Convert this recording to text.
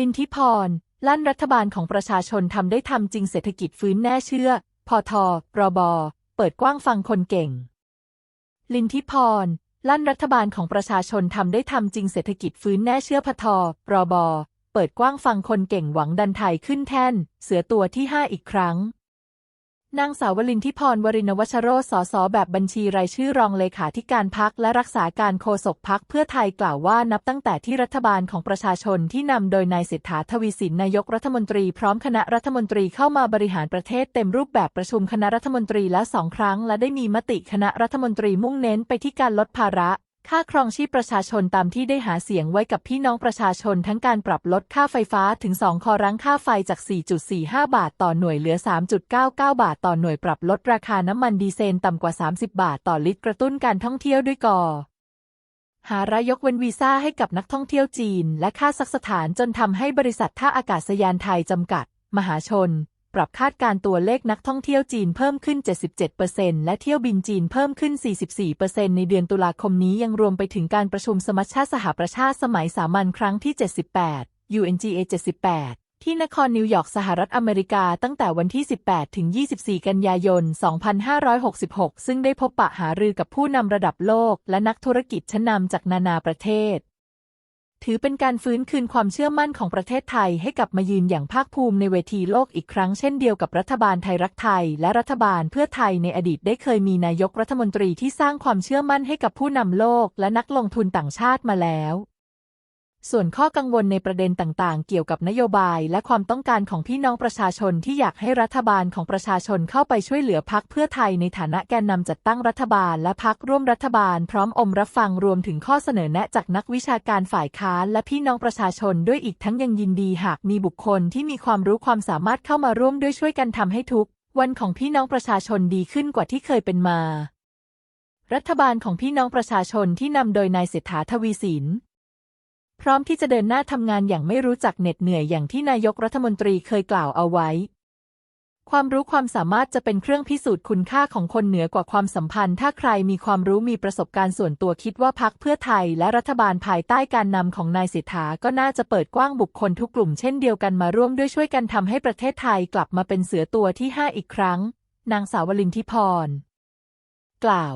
ลินทิพร ลั่นรัฐบาลของประชาชนทำได้ทำจริงเศรษฐกิจฟื้นแน่เชื่อ พอทอรบเปิดกว้างฟังคนเก่ง ลินทิพร ลั่นรัฐบาลของประชาชนทำได้ทำจริงเศรษฐกิจฟื้นแน่เชื่อพทรบเปิดกว้างฟังคนเก่งหวังดันไทยขึ้นแท่น เสือตัวที่ห้าอีกครั้ง นางสาววลินทิพรวรินทร์วชโรสสสแบบบัญชีรายชื่อรองเลขาธิการพักและรักษาการโฆษกพักเพื่อไทยกล่าวว่านับตั้งแต่ที่รัฐบาลของประชาชนที่นำโดยนายเศรษฐาทวีสินนายกรัฐมนตรีพร้อมคณะรัฐมนตรีเข้ามาบริหารประเทศเต็มรูปแบบประชุมคณะรัฐมนตรีแล้วสองครั้ง และได้มีมติคณะรัฐมนตรีมุ่งเน้นไปที่การลดภาระ ค่าครองชีพประชาชนตามที่ได้หาเสียงไว้กับพี่น้องประชาชนทั้งการปรับลดค่าไฟฟ้าถึง 2คอรั้งค่าไฟจาก 4.45 บาทต่อหน่วยเหลือ 3.99 บาทต่อหน่วยปรับลดราคาน้ำมันดีเซลต่ำกว่า 30 บาทต่อลิตรกระตุ้นการท่องเที่ยวด้วยก่อหารายกเว้นวีซ่าให้กับนักท่องเที่ยวจีน และค่าซักสถานจนทำให้บริษัทท่าอากาศยานไทยจำกัด มหาชน ปรับคาดการตัวเลขนักท่องเที่ยวจีนเพิ่มขึ้น 77%และเที่ยวบินจีนเพิ่มขึ้น 44%ในเดือนตุลาคมนี้ยังรวมไปถึงการประชุมสมัชชาสหประชาชาติสมัยสามัญครั้งที่ 78 UNGA 78ที่นครนิวยอร์กสหรัฐอเมริกาตั้งแต่วันที่ 18 ถึง 24 กันยายน 2566 ซึ่งได้พบปะหารือกับผู้นำระดับโลกและนักธุรกิจชั้นนำจากนานาประเทศ ถือเป็นการฟื้นคืนความเชื่อมั่นของประเทศไทยให้กลับมายืนอย่างภาคภูมิในเวทีโลกอีกครั้งเช่นเดียวกับรัฐบาลไทยรักไทย และรัฐบาลเพื่อไทยในอดีตได้เคยมีนายกรัฐมนตรีที่สร้างความเชื่อมั่นให้กับผู้นำโลกและนักลงทุนต่างชาติมาแล้ว ส่วนข้อกังวลในประเด็นต่างๆ เกี่ยวกับนโยบายและความต้องการของพี่น้องประชาชนที่อยากให้รัฐบาลของประชาชนเข้าไปช่วยเหลือพักเพื่อไทยในฐานะแกนนำจัดตั้งรัฐบาลและพักร่วมรัฐบาล พร้อมอมรับฟังรวมถึงข้อเสนอแนะจากนักวิชาการฝ่ายค้านและพี่น้องประชาชนด้วยอีกทั้งยังยินดีหากมีบุคคลที่มีความรู้ความสามารถเข้ามาร่วมด้วยช่วยกันทำให้ทุกวันของพี่น้องประชาชนดีขึ้นกว่าที่เคยเป็นมา รัฐบาลของพี่น้องประชาชนที่นำโดยนายเศรษฐาทวีสิน พร้อมที่จะเดินหน้าทำงานอย่างไม่รู้จักเหน็ดเหนื่อยอย่างที่นายกรัฐมนตรีเคยกล่าวเอาไว้ ความรู้ความสามารถจะเป็นเครื่องพิสูจน์คุณค่าของคนเหนือกว่าความสัมพันธ์ ถ้าใครมีความรู้มีประสบการณ์ส่วนตัวคิดว่าพักเพื่อไทย และรัฐบาลภายใต้การนำของนายเศรษฐาก็น่าจะเปิดกว้างบุคคลทุกกลุ่มเช่นเดียวกันมาร่วมด้วยช่วยกันทำให้ประเทศไทยกลับมาเป็นเสือตัวที่ห้าอีกครั้ง นางสาววลินทิพร กล่าว